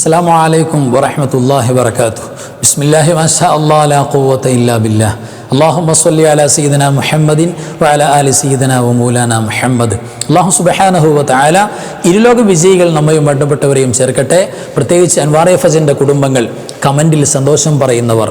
അസ്സാം വലൈക്കും വറഹമത്തല്ലാഹി വർക്കാത്തു ബിസ്മില്ലാഹി മാഷാ അള്ളാഹ് ലാ ഖുവത്ത ഇല്ലാ ബില്ലാഹ്. അള്ളാഹുമ്മ സല്ലി അല സീദന മുഹമ്മദിൻ വഅല ആലി സീദന വ മൂലാന മുഹമ്മദ്. അള്ളാഹു സുബഹാനഹു വതആല ഇരുലോക വിജയികൾ നമ്മയും ബന്ധപ്പെട്ടവരെയും ചേർക്കട്ടെ. പ്രത്യേകിച്ച് അൻവാർ എഫസിന്റെ കുടുംബങ്ങൾ കമന്റിൽ സന്തോഷം പറയുന്നവർ.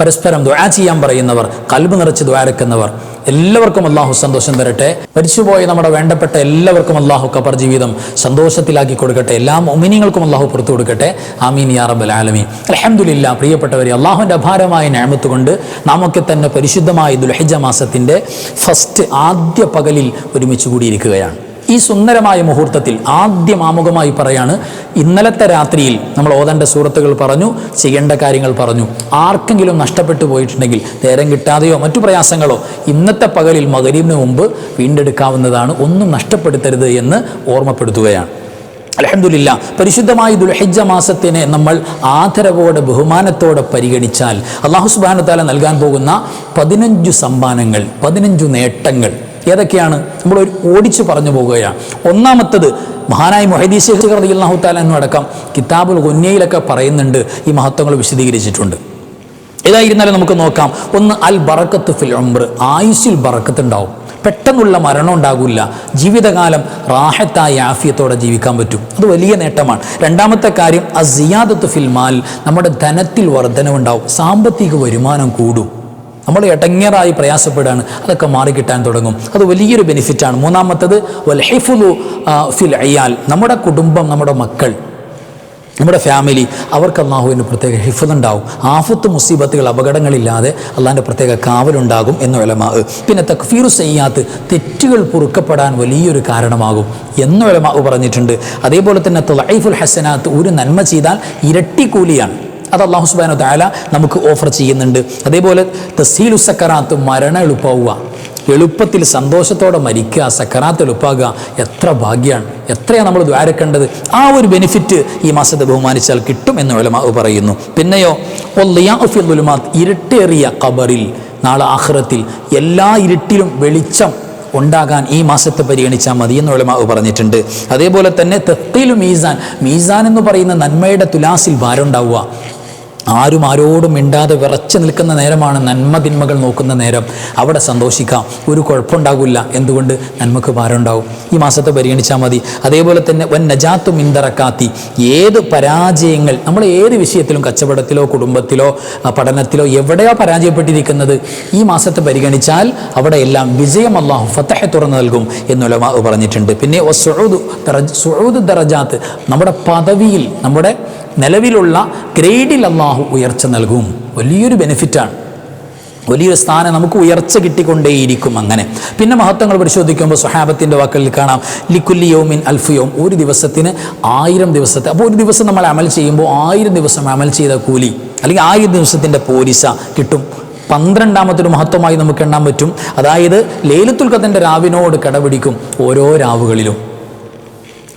പരസ്പരം ദ്വാ ചെയ്യാൻ പറയുന്നവർ കൽബ് നിറച്ച് ദ്വാരക്കുന്നവർ എല്ലാവർക്കും അള്ളാഹു സന്തോഷം തരട്ടെ. മരിച്ചുപോയ നമ്മുടെ വേണ്ടപ്പെട്ട എല്ലാവർക്കും അള്ളാഹു കബർ ജീവിതം സന്തോഷത്തിലാക്കി കൊടുക്കട്ടെ. എല്ലാ ഒമിനിങ്ങൾക്കും അള്ളാഹു പുറത്തു കൊടുക്കട്ടെ. ആമീൻ യാ റബ്ബൽ ആലമീൻ. അലഹമുല്ല പ്രിയപ്പെട്ടവരെ അള്ളാഹുവിന്റെ അപാരമായ ഞാമത്ത് കൊണ്ട് നാമൊക്കെ തന്നെ പരിശുദ്ധമായ ദുൽഹിജ മാസത്തിന്റെ ഫസ്റ്റ് ആദ്യ പകലിൽ ഒരുമിച്ച് കൂടിയിരിക്കുകയാണ്. ഈ സുന്ദരമായ മുഹൂർത്തത്തിൽ ആദ്യം ആമുഖമായി പറയാണ് ഇന്നലത്തെ രാത്രിയിൽ നമ്മൾ ഓതേണ്ട സൂറത്തുകൾ പറഞ്ഞു ചെയ്യേണ്ട കാര്യങ്ങൾ പറഞ്ഞു. ആർക്കെങ്കിലും നഷ്ടപ്പെട്ടു പോയിട്ടുണ്ടെങ്കിൽ നേരം കിട്ടാതെയോ മറ്റു പ്രയാസങ്ങളോ ഇന്നത്തെ പകലിൽ മകരീബിന് മുമ്പ് വീണ്ടെടുക്കാവുന്നതാണ് ഒന്നും നഷ്ടപ്പെടുത്തരുത് എന്ന് ഓർമ്മപ്പെടുത്തുകയാണ്. അലഹമില്ല പരിശുദ്ധമായ ദുൽഹിജ മാസത്തിനെ നമ്മൾ ആദരവോടെ ബഹുമാനത്തോടെ പരിഗണിച്ചാൽ അള്ളാഹു സുബാനത്താല താല നൽകാൻ പോകുന്ന പതിനഞ്ചു സമ്മാനങ്ങൾ പതിനഞ്ചു നേട്ടങ്ങൾ ഏതൊക്കെയാണ്? നമ്മൾ ഒരു ഓടിച്ചു പറഞ്ഞു പോകുകയാണ്. ഒന്നാമത്തത് മഹാനായ മൊഹദീസ് അള്ളാഹു താലെന്നും അടക്കം കിതാബുൽ ഗുന്നയിലൊക്കെ പറയുന്നുണ്ട് ഈ മഹത്വങ്ങൾ വിശദീകരിച്ചിട്ടുണ്ട്. ഏതായിരുന്നാലും നമുക്ക് നോക്കാം. ഒന്ന് അൽ ബറക്കത്ത് ഫിൽ ഉംർ. ആയുസ്സിൽ ബറക്കത്ത് ഉണ്ടാവും പെട്ടെന്നുള്ള മരണം ഉണ്ടാകില്ല. ജീവിതകാലം റാഹത്തായ ആഫിയത്തോടെ ജീവിക്കാൻ പറ്റും. അത് വലിയ നേട്ടമാണ്. രണ്ടാമത്തെ കാര്യം അസിയാദത്ത് ഫിൽ മാൽ. നമ്മുടെ ധനത്തിൽ വർധനവുണ്ടാവും. സാമ്പത്തിക വരുമാനം കൂടും. നമ്മൾ എടങ്ങേറായി പ്രയാസപ്പെടുകയാണ്. അതൊക്കെ മാറിക്കിട്ടാൻ തുടങ്ങും. അത് വലിയൊരു ബെനിഫിറ്റാണ് മൂന്നാമത്തത് വൽഹിഫുലു ഫിൽ അയാൽ നമ്മുടെ കുടുംബം നമ്മുടെ മക്കൾ നമ്മുടെ ഫാമിലി അവർക്ക് അള്ളാഹുവിന് പ്രത്യേക ഹിഫുണ്ടാവും ആഫത്ത് മുസീബത്തുകൾ അപകടങ്ങളില്ലാതെ അള്ളാഹിന്റെ പ്രത്യേക കാവലുണ്ടാകും എന്ന വിലമാ പിന്നെ തക്ഫീറു സയ്യാത്ത് തെറ്റുകൾ പൊറുക്കപ്പെടാൻ വലിയൊരു കാരണമാകും എന്ന വിലമാ പറഞ്ഞിട്ടുണ്ട്. അതേപോലെ തന്നെ തൊലൈഫുൽ ഹസനാത്ത് ഒരു നന്മ ചെയ്താൽ ഇരട്ടി കൂലിയാണ്. അത് അള്ളാഹു സുബാനോ താല നമുക്ക് ഓഫർ ചെയ്യുന്നുണ്ട്. അതേപോലെ തസീലു സക്കറാത്ത് മരണം എളുപ്പമാവുക എളുപ്പത്തിൽ സന്തോഷത്തോടെ മരിക്കുക സക്കറാത്ത് എളുപ്പാകുക എത്ര ഭാഗ്യമാണ് എത്രയാണ് നമ്മൾ ദ്വാരക്കേണ്ടത് ആ ഒരു ബെനിഫിറ്റ് ഈ മാസത്തെ ബഹുമാനിച്ചാൽ കിട്ടും എന്ന് വിലമാവ് പറയുന്നു. പിന്നെയോ ഒല്ലിയാഫിലുമാത്ത് ഇരുട്ടേറിയ കബറിൽ നാളെ ആഹ്റത്തിൽ എല്ലാ ഇരുട്ടിലും വെളിച്ചം ഉണ്ടാകാൻ ഈ മാസത്തെ പരിഗണിച്ചാൽ മതി എന്ന് ഉലമാവ് പറഞ്ഞിട്ടുണ്ട്. അതേപോലെ തന്നെ തെത്തിലും മീസാൻ മീസാൻ എന്ന് പറയുന്ന നന്മയുടെ തുലാസിൽ ഭാരം ഉണ്ടാവുക. ആരും ആരോടും മിണ്ടാതെ വിറച്ചു നിൽക്കുന്ന നേരമാണ് നന്മ തിന്മകൾ നോക്കുന്ന നേരം. അവിടെ സന്തോഷിക്കാം. ഒരു കുഴപ്പമുണ്ടാകില്ല എന്തുകൊണ്ട്? നന്മക്ക് ഭാരം ഉണ്ടാവും ഈ മാസത്തെ പരിഗണിച്ചാൽ മതി. അതേപോലെ തന്നെ വൻ നജാത്തു മിന്തറക്കാത്തി ഏത് പരാജയങ്ങൾ നമ്മൾ ഏത് വിഷയത്തിലും കച്ചവടത്തിലോ കുടുംബത്തിലോ പഠനത്തിലോ എവിടെയോ പരാജയപ്പെട്ടിരിക്കുന്നത്? ഈ മാസത്തെ പരിഗണിച്ചാൽ അവിടെ എല്ലാം വിജയം അള്ളാഹു ഫത്തഹെ തുറന്നു നൽകും എന്നുള്ള പറഞ്ഞിട്ടുണ്ട്. പിന്നെ സുഹൂദ് ദറജാത്ത്. നമ്മുടെ പദവിയിൽ നമ്മുടെ നിലവിലുള്ള ഗ്രേഡിൽ അള്ളാഹു ഉയർച്ച നൽകും. വലിയൊരു ബെനിഫിറ്റാണ് വലിയൊരു സ്ഥാനം നമുക്ക് ഉയർച്ച കിട്ടിക്കൊണ്ടേയിരിക്കും അങ്ങനെ. പിന്നെ മഹത്വങ്ങൾ പരിശോധിക്കുമ്പോൾ സുഹാബത്തിന്റെ വാക്കുകളിൽ കാണാം. ലിക്കുല്ലി യോമിൻ അൽഫിയോം ഒരു ദിവസത്തിന് ആയിരം ദിവസത്തെ അപ്പോൾ ഒരു ദിവസം നമ്മൾ അമൽ ചെയ്യുമ്പോൾ ആയിരം ദിവസം അമൽ ചെയ്ത കൂലി അല്ലെങ്കിൽ ആയിരം ദിവസത്തിന്റെ പോലീസ കിട്ടും. പന്ത്രണ്ടാമത്തൊരു മഹത്വമായി നമുക്ക് എണ്ണാൻ പറ്റും. അതായത് ലേലത്തുൽ കഥന്റെ രാവിനോട് കടപിടിക്കും ഓരോ രാവുകളിലും.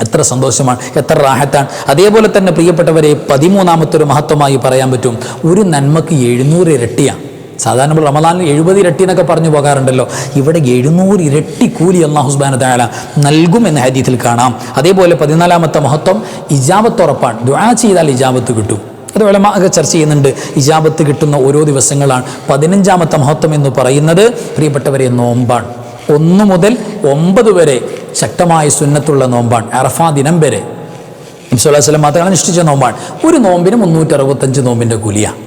എത്ര സന്തോഷമാണ് എത്ര റാഹത്താണ്. അതേപോലെ തന്നെ പ്രിയപ്പെട്ടവരെ പതിമൂന്നാമത്തെ ഒരു മഹത്വമായി പറയാൻ പറ്റും. ഒരു നന്മക്ക് എഴുന്നൂറ് ഇരട്ടിയാണ് സാധാരണ നമ്മൾ റമദാനിൽ എഴുപത് ഇരട്ടി എന്നൊക്കെ പറഞ്ഞു പോകാറുണ്ടല്ലോ. ഇവിടെ എഴുന്നൂറ് ഇരട്ടി കൂലി അള്ളാഹു സുബാന താല നൽകും എന്ന ഹദീത്തിൽ കാണാം. അതേപോലെ പതിനാലാമത്തെ മഹത്വം ഇജാബത്ത് ഉറപ്പാണ്. ദ്വാ ചെയ്താൽ ഇജാബത്ത് കിട്ടും. അത് വിളമാകെ ചർച്ച ചെയ്യുന്നുണ്ട്. ഇജാബത്ത് കിട്ടുന്ന ഓരോ ദിവസങ്ങളാണ്. പതിനഞ്ചാമത്തെ മഹത്വം എന്ന് പറയുന്നത് പ്രിയപ്പെട്ടവരെ നോമ്പാണ്. ഒന്ന് മുതൽ ഒമ്പത് വരെ ശക്തമായ സുന്നത്തുള്ള നോമ്പാണ്. അറഫാ ദിനം വരെ ഇൻസുല്ലാസ്ലം മാത്രമാണ് അനുഷ്ഠിച്ച നോമ്പാണ്. ഒരു നോമ്പിന് മുന്നൂറ്റി അറുപത്തഞ്ച് നോമ്പിന്റെ കൂലിയാണ്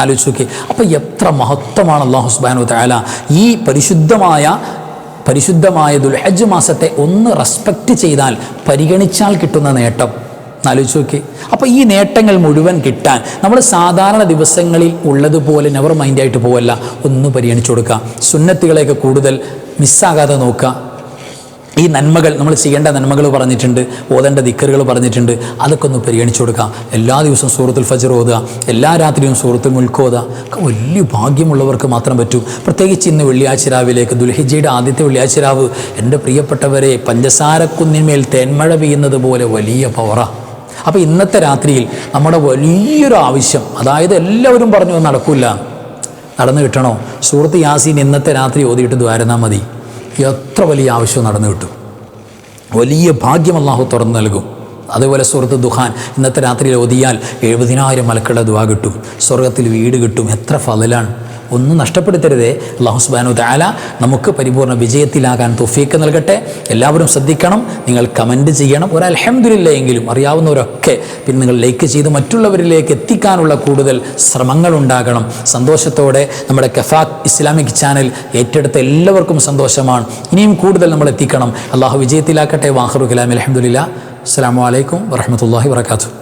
ആലോചിച്ച് നോക്കി അപ്പോൾ എത്ര മഹത്വമാണ് അള്ളാഹു സുബാനു താല ഈ പരിശുദ്ധമായ പരിശുദ്ധമായ ദുൽഹജ് മാസത്തെ ഒന്ന് റെസ്പെക്റ്റ് ചെയ്താൽ പരിഗണിച്ചാൽ കിട്ടുന്ന നേട്ടം. ആലോചിച്ച് നോക്കി അപ്പോൾ ഈ നേട്ടങ്ങൾ മുഴുവൻ കിട്ടാൻ നമ്മൾ സാധാരണ ദിവസങ്ങളിൽ ഉള്ളതുപോലെ നെവർ മൈൻഡായിട്ട് പോവല്ല. ഒന്ന് പരിഗണിച്ചു കൊടുക്കുക. സുന്നത്തുകളെയൊക്കെ കൂടുതൽ മിസ്സാകാതെ നോക്കുക. ഈ നന്മകൾ നമ്മൾ ചെയ്യേണ്ട നന്മകൾ പറഞ്ഞിട്ടുണ്ട് ഓതേണ്ട ദിക്കറുകൾ പറഞ്ഞിട്ടുണ്ട് അതൊക്കെ ഒന്ന് പരിഗണിച്ചു കൊടുക്കാം. എല്ലാ ദിവസവും സൂറത്തുൽ ഫജർ ഓതുക എല്ലാ രാത്രിയും സൂറത്തുൽ മുൽക്ക് ഓതുക വലിയ ഭാഗ്യമുള്ളവർക്ക് മാത്രം പറ്റൂ. പ്രത്യേകിച്ച് ഇന്ന് വെള്ളിയാഴ്ച രാവിലേക്ക് ദുൽഹിജയുടെ ആദ്യത്തെ വെള്ളിയാഴ്ച രാവ് എന്റെ പ്രിയപ്പെട്ടവരെ പഞ്ചസാരക്കുന്നിന്മേൽ തേന്മഴ പെയ്യുന്നത് പോലെ വലിയ പവറാണ് അപ്പോൾ ഇന്നത്തെ രാത്രിയിൽ നമ്മുടെ വലിയൊരു ആവശ്യം അതായത് എല്ലാവരും പറഞ്ഞു നടക്കില്ല നടന്നു കിട്ടണോ? സുഹൃത്ത് യാസീൻ ഇന്നത്തെ രാത്രി ഓതിയിട്ട് ദ്വാരനാ മതി. എത്ര വലിയ ആവശ്യം നടന്നു കിട്ടും. വലിയ ഭാഗ്യം അള്ളാഹു തുറന്നു നൽകും. അതേപോലെ സുഹൃത്ത് ദുഹാൻ ഇന്നത്തെ രാത്രിയിൽ ഒതിയാൽ എഴുപതിനായിരം മലക്കളുടെ ദുവാ കിട്ടും. സ്വർഗത്തിൽ വീട് കിട്ടും. എത്ര ഫലലാണ്. ഒന്നും നഷ്ടപ്പെടുത്തരുതേ. അള്ളാഹു സുബാനു താല നമുക്ക് പരിപൂർണ വിജയത്തിലാകാൻ തൊഫീക്ക് നൽകട്ടെ. എല്ലാവരും ശ്രദ്ധിക്കണം. നിങ്ങൾ കമന്റ് ചെയ്യണം. ഒരു അലഹമില്ല എങ്കിലും അറിയാവുന്നവരൊക്കെ പിന്നെ നിങ്ങൾ ലൈക്ക് ചെയ്ത് മറ്റുള്ളവരിലേക്ക് എത്തിക്കാനുള്ള കൂടുതൽ ശ്രമങ്ങൾ ഉണ്ടാകണം. സന്തോഷത്തോടെ നമ്മുടെ കഫാഖ് ഇസ്ലാമിക് ചാനൽ ഏറ്റെടുത്ത എല്ലാവർക്കും സന്തോഷമാണ്. ഇനിയും കൂടുതൽ നമ്മൾ എത്തിക്കണം. അള്ളാഹു വിജയത്തിലാക്കട്ടെ. വാഹറു കലാം. അലഹമുല്ല അസ്സാം വലൈക്കും വറഹമത്തല്ലാഹി വർക്കാത്തു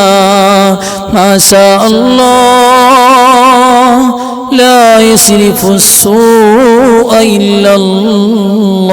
شاء الله لا يصرف السوء إلا الله.